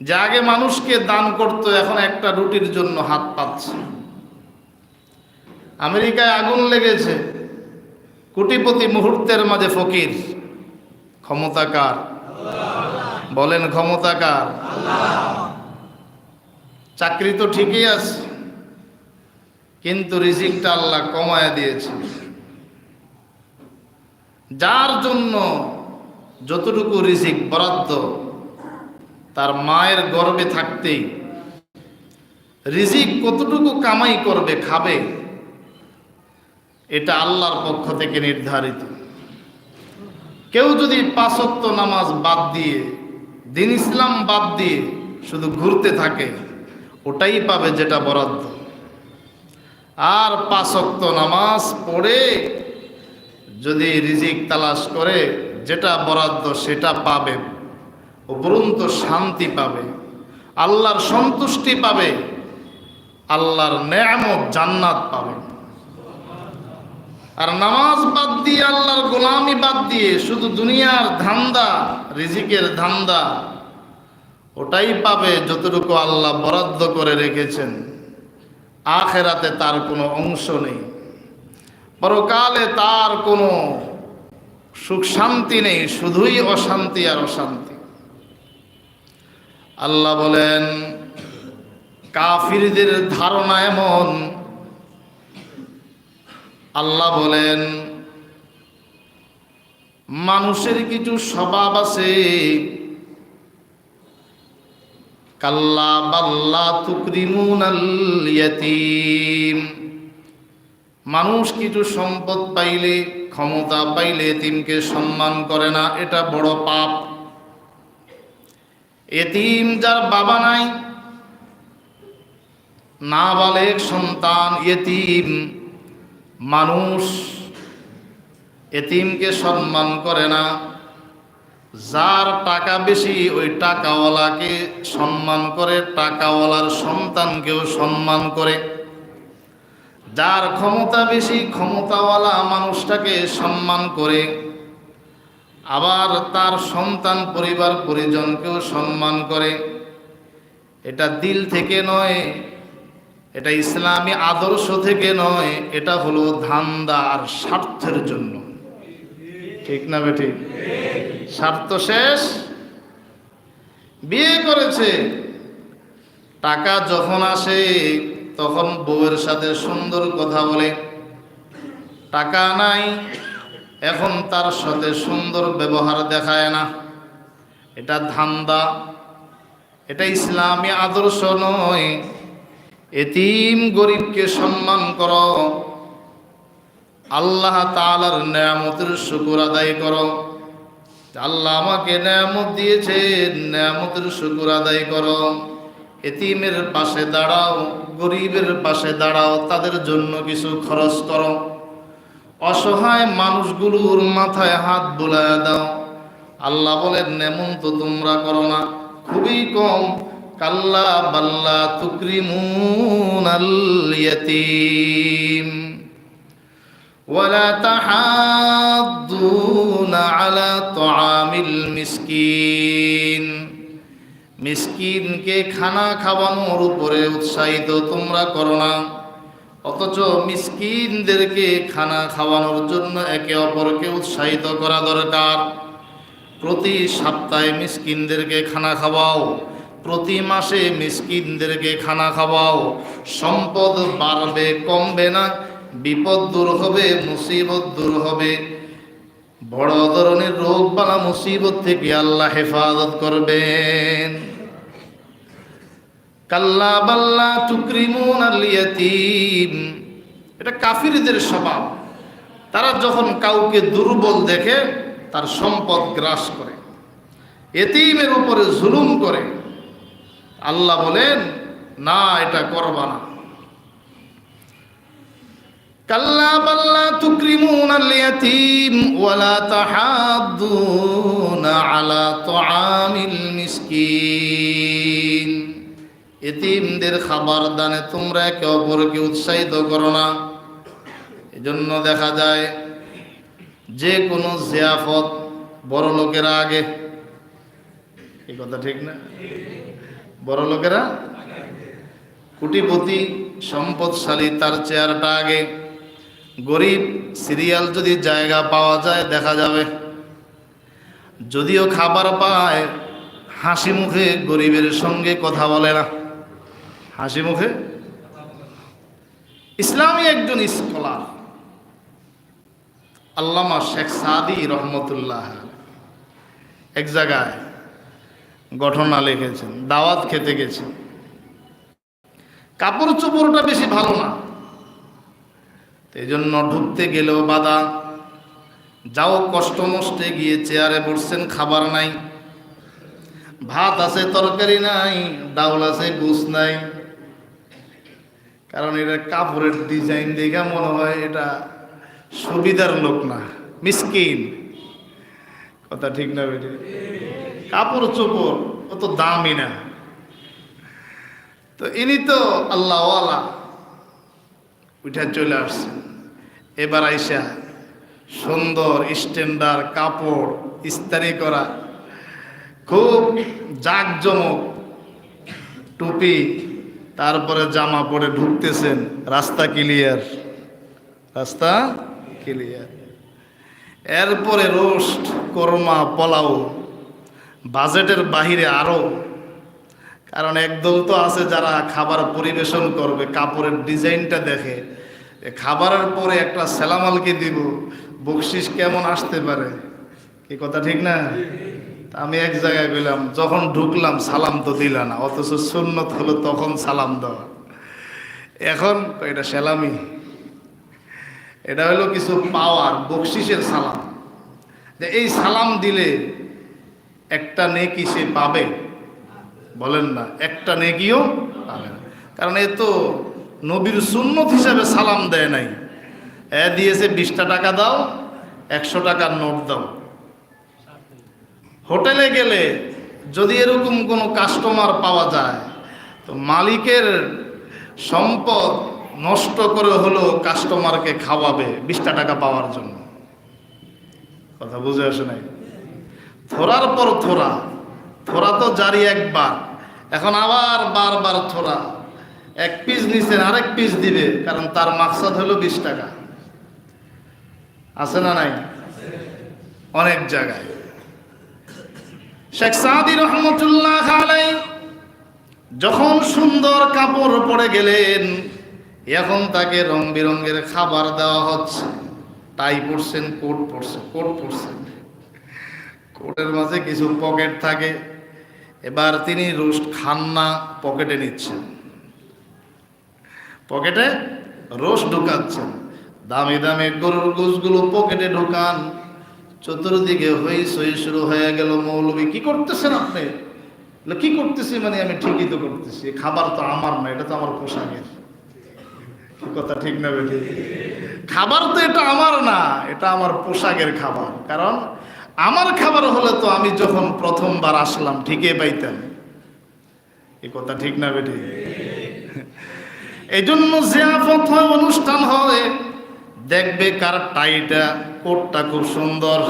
যে আগে মানুষকে দান করতো এখন একটা রুটির জন্য হাত পাচ্ছে আমেরিকায় আগুন লেগেছে। কোটিপতি মুহূর্তের মাঝে ফকির। ক্ষমতাকার বলেন ক্ষমতাকার চাকরি তো ঠিকই আছে, কিন্তু রিজিকটা আল্লাহ কমায় দিয়েছে। যার জন্য যতটুকু রিজিক বরাদ্দ তার মায়ের গর্বে থাকতেই রিজিক কতটুকু কামাই করবে, খাবে, এটা আল্লাহর পক্ষ থেকে নির্ধারিত। কেউ যদি পাঁচত্ব নামাজ বাদ দিয়ে, দিন ইসলাম বাদ দিয়ে শুধু ঘুরতে থাকে, ওটাই পাবে যেটা বরাদ্দ। আর পাঁচক্ত নামাজ পড়ে যদি রিজিক তালাশ করে, যেটা বরাদ্দ সেটা পাবে। উপরন্ত শান্তি পাবে, আল্লাহর সন্তুষ্টি পাবে, আল্লাহর নেয়ামত জান্নাত পাবে। আর নামাজ বাদ দিয়ে, আল্লাহর গোলামি বাদ দিয়ে শুধু দুনিয়ার ধান্দা, রিজিকের ধান্দা, ওটাই পাবে যতটুকু আল্লাহ বরাদ্দ করে রেখেছেন। আখেরাতে তার কোনো অংশ নেই। পরকালে তার কোনো সুখ শান্তি নেই, শুধুই অশান্তি আর অশান্তি। আল্লাহ বলেন, কাফিরদের ধারণা এমন। আল্লাহ বলেন, মানুষের কিছু স্বভাব আছে। কাল্লা বাল্লা তুকরিমুন ইয়াতিম। মানুষ কিছু সম্পদ পাইলে, ক্ষমতা পাইলে তিমকে সম্মান করে না, এটা বড় পাপ। এতিম যার বাবা নাই না বলে সন্তান এতিম, মানুষ এতিমকে সম্মান করে না। যার টাকা বেশি, ওই টাকাওয়ালাকে সম্মান করে, টাকাওয়ালার সন্তানকেও সম্মান করে। যার ক্ষমতা বেশি, ক্ষমতাওয়ালা মানুষটাকে সম্মান করে। আবার তার সন্তান, পরিবার, পরিজনকেও সম্মান করে। এটা দিল থেকে নয়, এটা ইসলামী আদর্শ থেকে নয়, এটা হলো ধান্দা আর স্বার্থের জন্য। ঠিক না বেটি স্বার্থ শেষ। বিয়ে করেছে। টাকা যখন আসে, তখন বউয়ের সাথে সুন্দর কথা বলে। টাকা নাই এখন তার সাথে সুন্দর ব্যবহার দেখায় না। এটা ধান্দা, এটা ইসলামী আদর্শ নয়। এতিম গরিবকে সম্মান করো। আল্লাহ তালার নেয়ামতের শুকুর আদায় করো। আল্লাহ আমাকে নেয়ামত দিয়েছে নেয়ামতের শুকুর আদায় করো। এতিমের পাশে দাঁড়াও, গরিবের পাশে দাঁড়াও, তাদের জন্য কিছু খরচ করো। অসহায় মানুষগুলোর মাথায় হাত বুলায় দাও। আল্লাহ বলেন এমন তো তোমরা করো না। খুবই কম। কাল্লা বাল্লা তুকরিমুন আল ইয়াতিম। ওয়ালা তাহাদ্দুনা আলা মিসকিনকে খানা খাওয়ানোর উপরে উৎসাহিত তোমরা করো না। অথচ মিসকিনদেরকে খানা খাওয়ানোর জন্য একে অপরকে উৎসাহিত করা দরকার। প্রতি সপ্তাহে মিসকিনদেরকে খানা খাওয়াও, প্রতি মাসে মিসকিনদেরকে খানা খাওয়াও। সম্পদ বাড়বে, কমবে না, বিপদ দূর হবে, মুসিবত দূর হবে। বড় ধরনের রোগ বালা মুসিবত থেকে আল্লাহ হেফাজত করবেন। কাল্লা বাল্লা তুকরিমুন আল ইয়াতিম এটা কাফিরদের স্বভাব। তারা যখন কাউকে দুর্বল দেখে, তার সম্পদ গ্রাস করে। এতিমের উপরে জুলুম করে। আল্লাহ বলেন, না, এটা করবা না। কাল্লা বাল্লা তুকরিমুন আল ইয়াতিম ওয়ালা তাহাদ্দুনা আলা তুআমিল মিসকিন। এতিমদের খাবার দানে তোমরা একে অপরকে উৎসাহিত করো না। এজন্য দেখা যায়, যে কোনো জিয়াফত বড় লোকেরা আগে। এই কথা ঠিক না? বড় লোকেরা কুটিপতি, সম্পদশালী, তার চেয়ারটা আগে। গরিব, সিরিয়াল যদি জায়গা পাওয়া যায়, দেখা যাবে। যদিও খাবার পায়, হাসি মুখে গরিবের সঙ্গে কথা বলে না। হাসি মুখে? ইসলামী একজন স্কলার, আল্লামা শেখ সাদি রহমতুল্লাহ, এক জায়গায় ঘটনা লিখেছেন, দাওয়াত খেতে গেছেন। কাপড় চোপড়টা বেশি ভালো না। এই জন্য ঢুকতে গেলেও বাধা। যাও কষ্ট মষ্টে গিয়ে চেয়ারে বসছেন, খাবার নাই। ভাত আছে, তরকারি নাই, ডাউল আছে গুছ নাই। কারণ এটা কাপড়ের ডিজাইন দেখে মনে হয় এটা সুবিধার লোক না। মিসকিন। কথা ঠিক না বেটে? কাপড় চোপড়, অত দামই না। তো ইনি তো আল্লাহওয়ালা। উঠে চলে আসছেন। এবার আইসা সুন্দর স্ট্যান্ডার্ড কাপড় ইস্তারি করা। খুব জাঁকজমক টুপি তারপরে জামা পরে ঢুকতেছেন, রাস্তা ক্লিয়ার রাস্তা ক্লিয়ার এরপরে রোস্ট, কোরমা, পোলাও। বাজেটের বাহিরে আরও কারণ একদল তো আছে যারা খাবার পরিবেশন করবে, কাপড়ের ডিজাইনটা দেখে। খাবারের পরে একটা সেলামালকে দিব বকশিস কেমন আসতে পারে? কি কথা ঠিক না? আমি এক জায়গায় গেলাম, যখন ঢুকলাম, সালাম তো দিল না, অথচ সুন্নত হলো তখন সালাম দেওয়া। এখন এটা সেলামি। এটা হলো কিছু পাওয়ার, বকশিসের সালাম। যে এই সালাম দিলে একটা নেকি সে পাবে, বলেন না, একটা নেকিও পাবে না। কারণ এ তো নবীর সুন্নত হিসাবে সালাম দেয় নাই। এ দিয়েছে বিশটা টাকা দাও, একশো টাকার নোট দাও। হোটেলে গেলে যদি এরকম কোনো কাস্টমার পাওয়া যায়, তো মালিকের সম্পদ নষ্ট করে হলেও কাস্টমারকে খাওয়াবে বিশটা টাকা পাওয়ার জন্য। কথা বুঝে আসে নাই? থোড়ার পর থোড়া থোড়া তো জারি একবার, এখন আবার বারবার থোড়া। এক পিস নিছেন আরেক পিস দিবে, কারণ তার মাকসাদ হলো বিশ টাকা। আছে না নাই? অনেক জায়গায়। শেখ সাদি রহমতুল্লাহ যখন সুন্দর কাপড় পরে গেলেন, এখন তাকে রং বেরঙের খাবার দেওয়া হচ্ছে। টাই পরছেন, কোট পরছেন কোট পরছেন। কোটের মাঝে কিছু পকেট থাকে। এবার তিনি রোস্ট খান না পকেটে নিচ্ছেন। পকেটে রোস্ট ঢুকাচ্ছেন। দামি দামি গরুর গোসগুলো পকেটে ঢুকান। চতুর্দিকে হই সই শুরু হয়ে গেল মৌলবী। কি করতেছেন আপনি? কি করতেছি মানে আমি ঠিকই তো করতেছি। খাবার তো আমার না, এটা তো আমার পোশাকের। কথা, ঠিক না বেটি খাবার তো এটা আমার না, এটা আমার পোশাকের খাবার। কারণ আমার খাবার হলে তো আমি যখন প্রথমবার আসলাম, ঠিকই পাইতাম এই কথা ঠিক না বেটি এই জন্য জিয়াফত হয়, অনুষ্ঠান হয়। দেখবে কার টাইটা কোটটা খুব সুন্দর,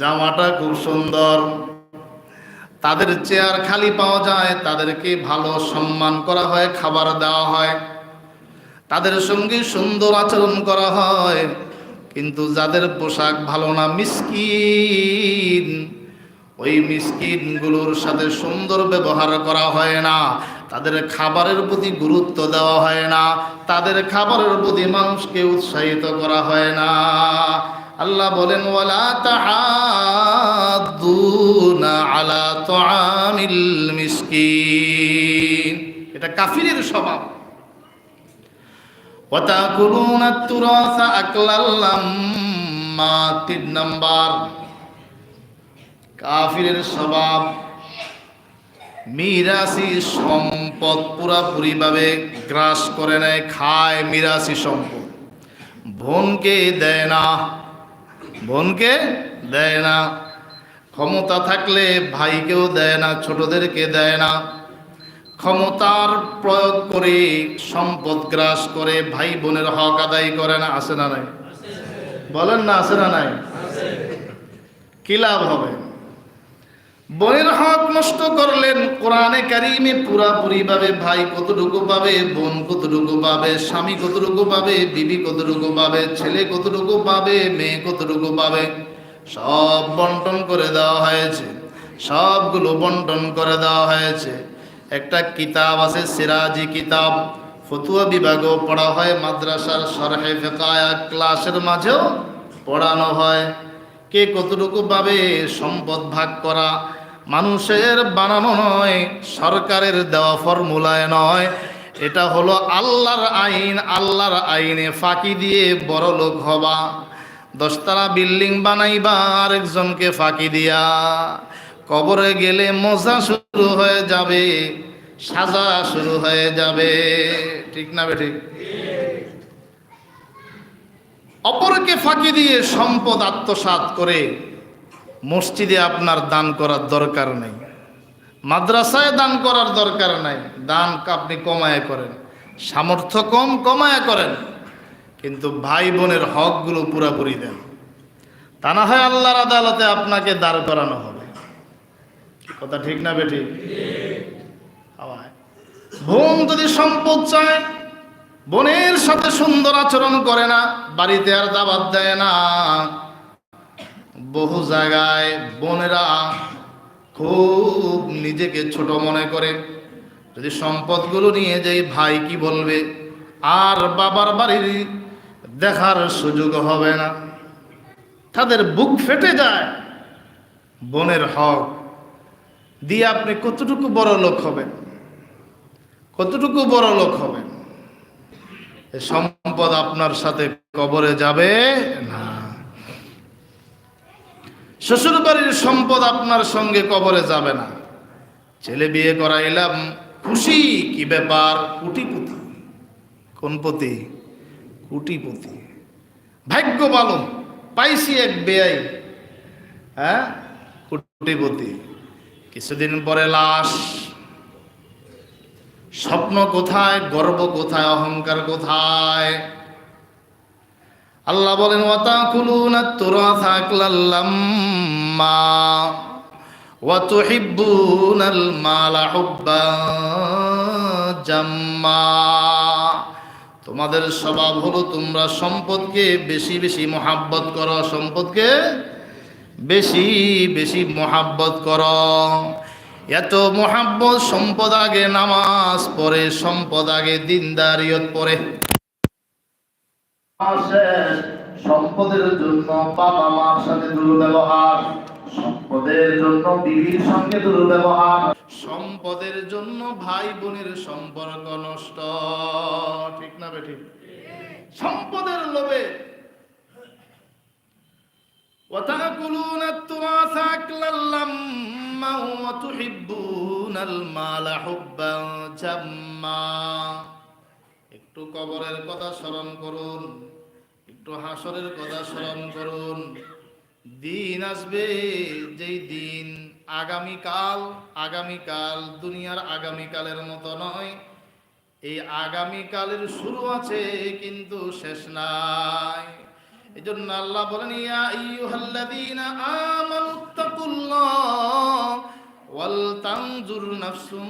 জামাটা খুব সুন্দর। তাদের চেয়ার খালি পাওয়া যায়, তাদেরকে ভালো সম্মান করা হয়, খাবার দেওয়া হয়। তাদের সঙ্গে সুন্দর আচরণ করা হয়, কিন্তু যাদের পোশাক ভালো না, মিসকিন। ওই মিসকিনগুলোর সাথে সুন্দর ব্যবহার করা হয় না। তাদের খাবারের প্রতি গুরুত্ব দেওয়া হয় না, তাদের খাবারের প্রতি মানুষকে উৎসাহিত করা হয় না। আল্লাহ বলেন, ওয়ালা তাহাদুনা আলা তামিল মিসকিন। এটা কাফিরের স্বভাব। ওয়াতাকুলুনা তুরাসা আকলাল্লাম্মা তিন নাম্বার। কাফিরের স্বভাব মিরাসি সম্পদ পুরাপুরি ভাবে গ্রাস করে নেয়, খায় মিরাসি সম্পদ। বোনকে দেয় না, বোনকে দেয় না। ক্ষমতা থাকলে ভাইকেও দেয় না, ছোটদেরকে দেয় না। ক্ষমতার প্রয়োগ করে সম্পদ গ্রাস করে ভাই বোনের হক আদায় করে না আসে না নাই? বলেন না আসে না নাই? কি লাভ হবে? বোনের হক নষ্ট করলেন, কোরআনে কারিমে পুরাপুরি ভাবে ভাই কতটুকু পাবে, বোন কতটুকু পাবে, স্বামী কতটুকু পাবে, বিবি কতটুকু পাবে, ছেলে কতটুকু পাবে, মেয়ে কতটুকু পাবে, সব বন্টন করে দেওয়া হয়েছে। সবগুলো বন্টন করে দেওয়া হয়েছে। একটা কিতাব আছে, সিরাজি কিতাব। ফতুয়া বিভাগও পড়া হয়, মাদ্রাসার সরহে ফেকায়া ক্লাসের মাঝেও পড়ানো হয়। কে কতটুকু পাবে, সম্পদ ভাগ করা মানুষের বানানো নয়, সরকারের দেওয়া ফর্মুলায় নয়। এটা হলো আল্লাহর আইন, আল্লাহর আইনে ফাঁকি দিয়ে বড় লোক হবা দশতলা বিল্ডিং বানাইবা, আরেকজনকে ফাঁকি দিয়া। কবরে গেলে মজা শুরু হয়ে যাবে, সাজা শুরু হয়ে যাবে। ঠিক না বে ঠিক? অপরকে ফাঁকি দিয়ে সম্পদ আত্মসাৎ করে মসজিদে আপনার দান করার দরকার নেই। মাদ্রাসায় দান করার দরকার নাই। দান আপনি কমায় করেন। সামর্থ্য কম, কমায় করেন। কিন্তু ভাই বোনের হকগুলো পুরাপুরি দেন। তা না হয় আল্লাহর আদালতে আপনাকে দাঁড় করানো হবে। কথা ঠিক না বেটি। বোন যদি সম্পদ চায়, বোনের সাথে সুন্দর আচরণ করে না, বাড়িতে আর দাবাত দেয় না। বহু জায়গায় বোনেরা খুব নিজেকে ছোট মনে করে। যদি সম্পদগুলো নিয়ে যাই ভাই কি বলবে, আর বাবার বাড়ির দেখার সুযোগ হবে না। তাদের বুক ফেটে যায় বোনের হক। দিয়ে আপনি কতটুকু বড় লোক হবেন? কতটুকু বড় লোক হবেন? সম্পদ আপনার সাথে কবরে যাবে না। শ্বশুর বাড়ির সম্পদ আপনার সঙ্গে কবরে যাবে না। ছেলে বিয়ে করাইলাম, খুশি? কি ব্যাপার? কুটিপুতি। কোন পতি? কুটিপুতি। ভাগ্য ভালো, পাইছি এক বেআই হ্যাঁ? কুটিপতি। কিছুদিন পরে লাশ। স্বপ্ন কোথায়, গর্ব কোথায়, অহংকার কোথায়? আল্লাহ বলেন ওয়াতা কুলুনা তোরা থাকলাল্লাম্মা ওয়াতুহিব্বুনাল মালা হুব্বা জাম্মা। তোমাদের স্বভাব হলো, তোমরা সম্পদকে বেশি বেশি মহাব্বত করো, সম্পদকে বেশি বেশি মহাব্বত করো। এত মহাব্বত সম্পদ আগে, নামাজ পড়ে, সম্পদ আগে দিনদারিয়ত পড়ে। শেষ সম্পদের জন্য বাবা মার সাথে দুর্ব্যবহার সম্পদের জন্য বিবির সঙ্গে দুর্ব্যবহার সম্পদের জন্য ভাই বোনের সম্পর্ক নষ্ট ঠিক না বেঠিক সম্পদের লোভে وتأكلون التراث أكلا لما وتحبون المال حبا جما একটু কবরের কথা স্মরণ করুন একটু হাসরের কথা স্মরণ করুন। দিন আসবে যেই দিন, আগামীকাল আগামীকাল, দুনিয়ার আগামীকালের মতো নয়। এই আগামীকালের শুরু আছে কিন্তু শেষ নাই। এই জন্য আল্লাহ বলেন, ইয়া আইয়ুহাল্লাযীনা আমানুত্তাকুল্লাহ ওয়াল তানজুর নাফসুম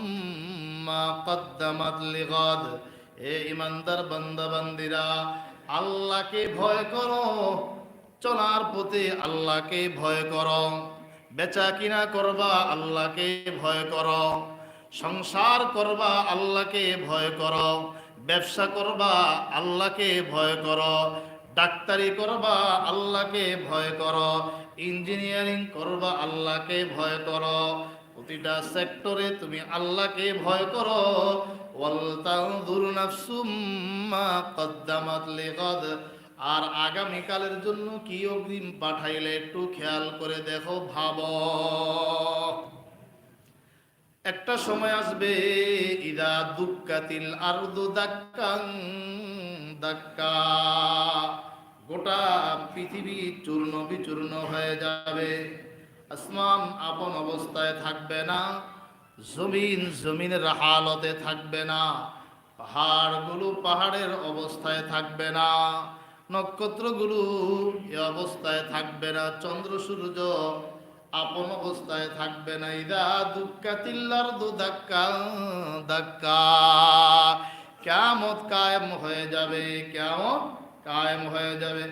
মা কদ্দামাত লিগাদ। এ ইমানদার বান্দা বান্দিরা আল্লাহকে ভয় করো, চলার পথে আল্লাহকে ভয় করো। বেচা কিনা করবা, আল্লাহকে ভয় করো। সংসার করবা, আল্লাহকে ভয় করো। ব্যবসা করবা, আল্লাহকে ভয় করো। ডাক্তারি করবা, আল্লাহকে ভয় করো। ইঞ্জিনিয়ারিং করবা, আল্লাহকে ভয় করো। প্রতিটা সেক্টরে তুমি আল্লাহকে ভয় করো। ওয়ালতানজুর নাফসুম কদ্দামাত লিগাদ। আর আগামীকালের জন্য কি অগ্রিম পাঠাইলে একটু খেয়াল করে দেখো, ভাব। একটা সময় আসবে, ইদা দুক্কাতিল আরদু দাক্কাং দাক্কা। গোটা পৃথিবী চূর্ণ বিচূর্ণ হয়ে যাবে। আসমান আপন অবস্থায় থাকবে না। জমিন জমিনের হালতে থাকবে না, পাহাড়গুলো পাহাড়ের অবস্থায় থাকবে না, নক্ষত্রগুলো এ অবস্থায় থাকবে না, চন্দ্র সূর্য আপন অবস্থায় থাকবে না, ইদা দুঃখা তিল্লার দু ধাক্কা ধাক্কা কেমত কায়েম হয়ে যাবে কেমন কায়েম হয়ে যাবে।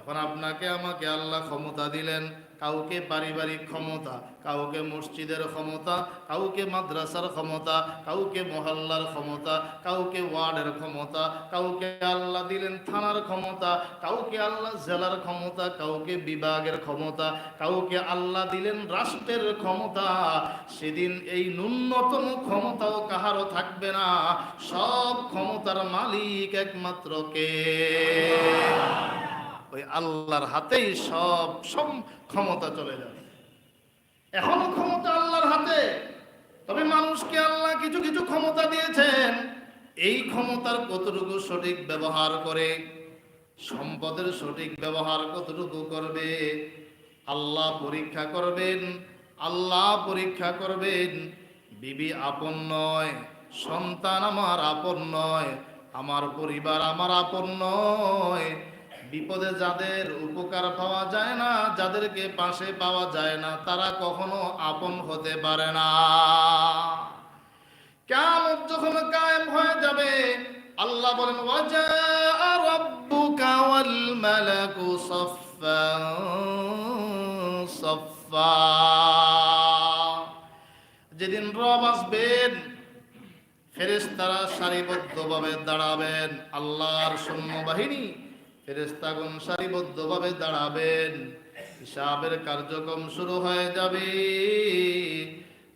এখন আপনাকে আমাকে আল্লাহ ক্ষমতা দিলেন, কাউকে পারিবারিক ক্ষমতা। কাউকে মসজিদের ক্ষমতা, কাউকে মাদ্রাসার ক্ষমতা, কাউকে মহল্লার ক্ষমতা, কাউকে ওয়ার্ডের ক্ষমতা, কাউকে আল্লাহ দিলেন থানার ক্ষমতা, কাউকে আল্লাহ জেলার ক্ষমতা, কাউকে বিভাগের ক্ষমতা, কাউকে আল্লাহ দিলেন রাষ্ট্রের ক্ষমতা। সেদিন এই ন্যূনতম ক্ষমতাও কাহারও থাকবে না, সব ক্ষমতার মালিক একমাত্র কে? ওই আল্লাহর হাতেই সব সব ক্ষমতা চলে যাবে। এখনও ক্ষমতা আল্লাহর হাতে। তবে মানুষকে আল্লাহ কিছু কিছু ক্ষমতা দিয়েছেন। এই ক্ষমতার কতটুকু সঠিক ব্যবহার করে, সম্পদের সঠিক ব্যবহার কতটুকু করবে, আল্লাহ পরীক্ষা করবেন, আল্লাহ পরীক্ষা করবেন, বিবি আপন নয়, সন্তান আমার আপন নয়, আমার পরিবার আমার আপন নয় বিপদে যাদের উপকার পাওয়া যায় না, যাদেরকে পাশে পাওয়া যায় না, তারা কখনো আপন হতে পারে না। কেমন যখন কায়েম হয়ে যাবে, আল্লাহ বলেন যেদিন রব আসবেন, ফেরেশতারা সারিবদ্ধভাবে দাঁড়াবেন, আল্লাহর সৈন্যবাহিনী ফেরেস্তাগণ সারিবদ্ধভাবে দাঁড়াবেন। হিসাবের কার্যক্রম শুরু হয়ে যাবে।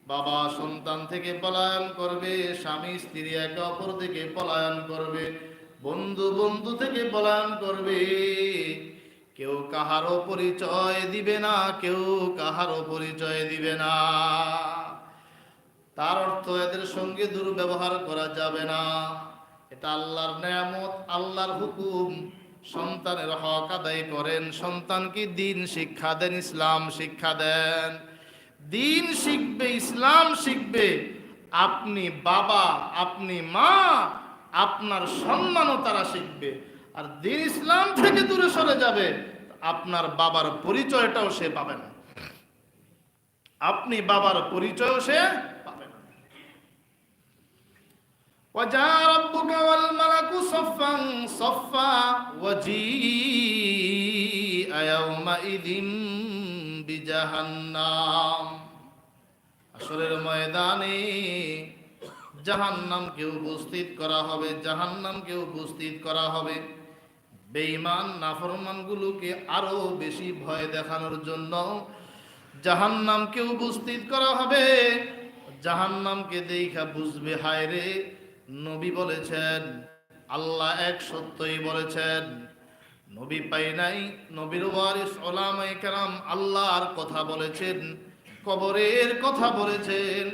বাবা সন্তান থেকে পলায়ন করবে, স্বামী, স্ত্রী একে অপর থেকে পলায়ন করবে, বন্ধু বন্ধু থেকে পলায়ন করবে। কেউ কাহারও পরিচয় দিবে না, কেউ কাহারও পরিচয় দিবে না। তার অর্থ এদের সঙ্গে দুর্ব্যবহার করা যাবে না। এটা আল্লাহর নেয়ামত, আল্লাহর হুকুম। সন্তানের হক আদায় করেন, সন্তানকে দিন শিক্ষা দেন, ইসলাম শিক্ষা দেন। দিন শিখবে, ইসলাম শিখবে। আপনি বাবা, আপনি মা, আপনার সম্মানও তারা শিখবে। আর দিন ইসলাম থেকে দূরে সরে যাবে, আপনার বাবার পরিচয়টাও সে পাবে না। আপনি বাবার পরিচয়ও সে পাবে না وجاء ربك والملك صفا صفا وجيء يومئذ بجهنم আসরের ময়দানে জাহান্নামকে উপস্থিত করা হবে জাহান্নামকে উপস্থিত করা হবে বেঈমান নাফরমানগুলোকে আরো বেশি ভয় দেখানোর জন্য জাহান্নামকে উপস্থিত করা হবে জাহান্নামকে দেখা বুঝবে হায় রে নবী বলেছেন, আল্লাহ এক সত্যই বলেছেন, নবী পাই নাই, নবীর ওয়ারিস ওলামাই কালাম আল্লাহর কথা বলেছেন, কবরের কথা বলেছেন,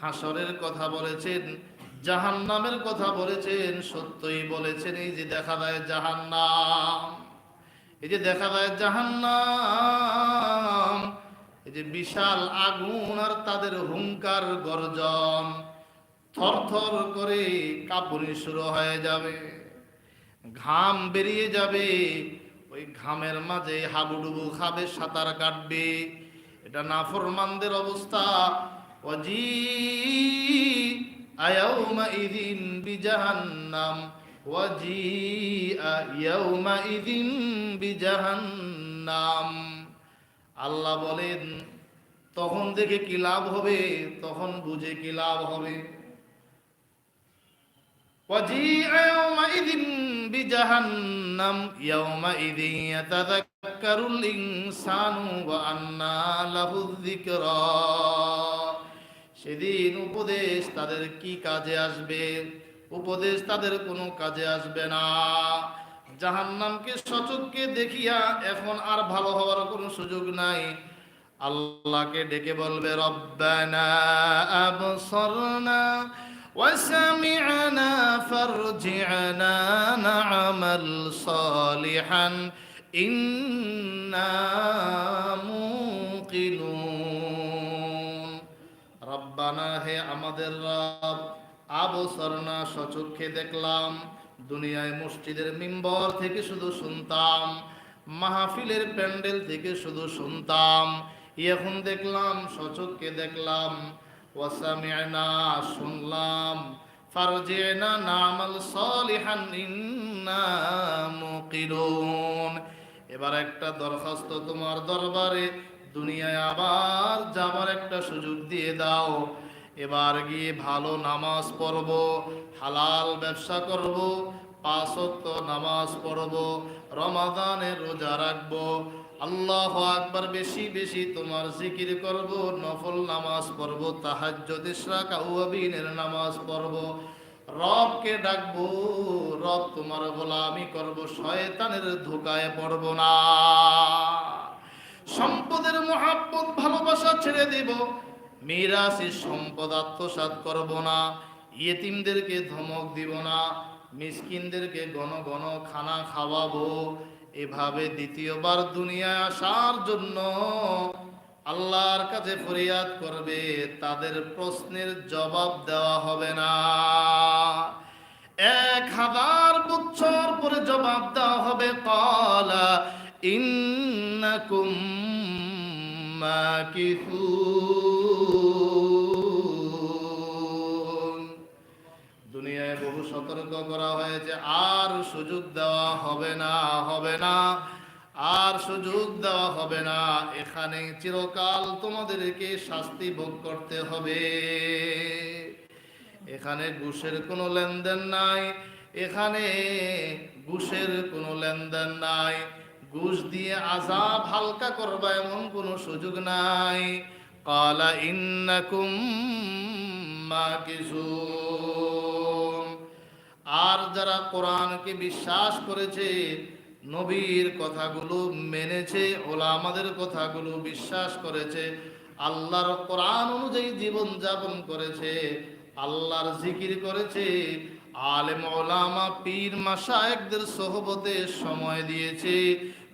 হাসরের কথা বলেছেন, জাহান্নামের কথা বলেছেন, সত্যই বলেছেন, এই যে দেখা যায় জাহান্নাম, এই যে দেখা যায় জাহান্নাম, এই যে বিশাল আগুন আর তাদের হুঙ্কার গর্জন থরথর করে কাঁপুনি শুরু হয়ে যাবে। ঘাম বেরিয়ে যাবে। ওই ঘামের মাঝে হাবুডুবু খাবে, সাঁতার কাটবে। এটা নাফরমানদের অবস্থা। অজি আয়াউমা ইদিন বিজাহান্নাম। ওয়াজি আয়াউমা ইদিন বিজাহান্নাম। আল্লাহ বলেন, তখন দেখে কি লাভ হবে? তখন বুঝে কি লাভ হবে? وجيء يومئذ بجهنم يومئذ يتذكر الإنسان وأنى له الذكرى সেদিন উপদেশ তাদের কি কাজে আসবে উপদেশ তাদের কোনো কাজে আসবে না জাহান্নামকে সচককে দেখিয়া এখন আর ভালো হওয়ার কোনো সুযোগ নাই আল্লাহকে ডেকে বলবে রব্বানা আবসরনা وسمعنا فارجعنا نعمل صالحا إنا موقنون রব্বানা হে আমাদের রব আবসরনা সচক্ষে দেখলাম দুনিয়ায় মসজিদের মিম্বর থেকে শুধু শুনতাম মাহফিলের প্যান্ডেল থেকে শুধু শুনতাম এখন দেখলাম সচককে দেখলাম ওয়াসামি'না শুনলাম ফারজি'না নামাল সলিহান এবার একটা দরখাস্ত তোমার দরবারে, দুনিয়ায় আবার যাবার একটা সুযোগ দিয়ে দাও। এবার গিয়ে ভালো নামাজ পড়ব, হালাল ব্যবসা করব, পাঁচ ওয়াক্ত নামাজ পড়ব রমাদানে রোজা রাখব আল্লাহ আকবার বেশি বেশি তোমার জিকির করব, নফল নামাজ পড়ব, তাহাজ্জুদ ইশরাক আউয়াবিনের নামাজ পড়ব। রবকে ডাকবো, রব তোমার গোলামি করব, শয়তানের ধোকায় পড়ব না। সম্পদের মহাব্বত, ভালোবাসা ছেড়ে দেব, মিরাসি সম্পদ আত্মসাৎ করব না। ইয়েতিমদেরকে ধমক দিব না, মিসকিনদেরকে ঘন ঘন খানা খাওয়াবো। এভাবে দ্বিতীয়বার দুনিয়ায় আসার জন্য আল্লাহর কাছে ফরিয়াদ করবে, তাদের প্রশ্নের জবাব দেওয়া হবে না। এক হাজার বছর পরে জবাব দেওয়া হবে, কলা ইন্নাকুম মাকিথুন দুনিয়ায় বহু সতর্ক করা হয়েছে। আর সুযোগ দেওয়া হবে না হবে না। আর সুযোগ দেওয়া হবে না। এখানে চিরকাল তোমাদেরকে শাস্তি ভোগ করতে হবে। এখানে ঘুষের কোনো লেনদেন নাই। এখানে ঘুষের কোনো লেনদেন নাই। ঘুষ দিয়ে আজাব হালকা করবা এমন কোনো সুযোগ নাই। কালা ইন্নাকুম মাকিসুন আর যারা কোরআনকে বিশ্বাস করেছে, নবীর কথাগুলো মেনেছে, ওলামাদের কথাগুলো বিশ্বাস করেছে, আল্লাহর কোরআন অনুযায়ী জীবন যাপন করেছে, আল্লাহর জিকির করেছে, আলেম ওলামা পীর মাসায়েকদের সোহবতে সময় দিয়েছে,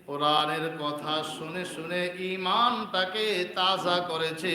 কোরআনের কথা শুনে শুনে ইমানটাকে তাজা করেছে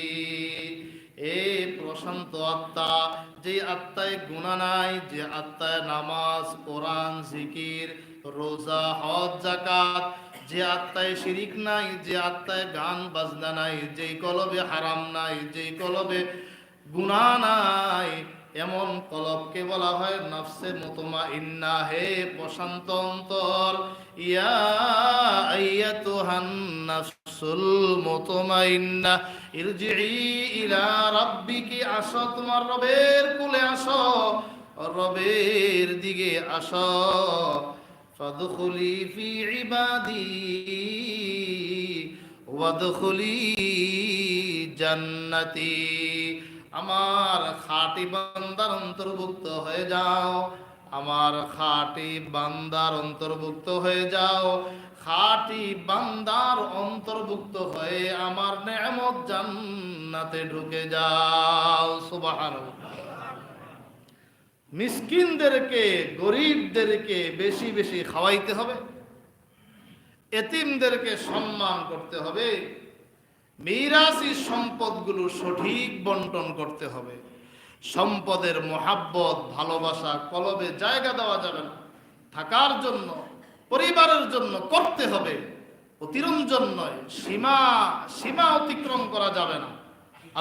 প্রশান্ত আত্মা। যে আত্মায় গুণা নাই, যে আত্মায় নামাজ, কোরআন, জিকির, রোজা, হজ জাকাত যে আত্মায় শিরিক নাই, যে আত্মায় গান বাজনা নাই যে কলবে হারাম নাই যে কলবে গুণা নাই, এমন কলবকে বলা হয় নফসে মুতমা ইন্না হে প্রশান্ত অন্তর, ইয়া আইয়াতুহান নাফসুল মুতমাইন্না ইরজিই ইলা রাব্বিকি, আসো তোমার রবের কুলে আসো, রবের দিকে আসো, ফাদখুলি ফি ইবাদি, ওয়াদখুলি জান্নাতি। আমার খাঁটি বান্দার অন্তর্ভুক্ত হয়ে যাও, আমার খাঁটি বান্দার অন্তর্ভুক্ত হয়ে যাও। খাঁটি বান্দার অন্তর্ভুক্ত হয়ে আমার নেমত জান্নাতে ঢুকে যাও, সুবহানাল্লাহ। মিসকিনদেরকে, গরিবদেরকে বেশি বেশি খাওয়াইতে হবে। এতিমদেরকে সম্মান করতে হবে। মিরাসি সম্পদগুলো সঠিক বন্টন করতে হবে। সম্পদের মোহাব্বত, ভালোবাসা, কলবে জায়গা দেওয়া যাবে না। থাকার জন্য পরিবারের জন্য করতে হবে। অতিরঞ্জন নয়, সীমা সীমা অতিক্রম করা যাবে না।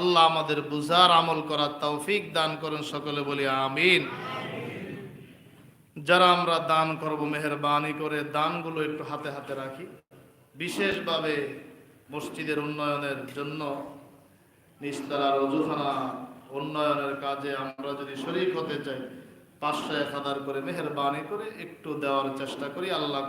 আল্লাহ আমাদের বুঝার, আমল করার তৌফিক দান করেন, সকলে বলি আমিন। যারা আমরা দান করব, মেহরবানি করে দানগুলো একটু হাতে হাতে রাখি। বিশেষভাবে মসজিদের উন্নয়নের জন্য নিস্তারা অজুখানা উন্নয়নের কাজে আমরা যদি শরীর হতে চাই পাঁচশো এক হাজার করে মেহরবানি করে একটু দেওয়ার চেষ্টা করি আল্লাহ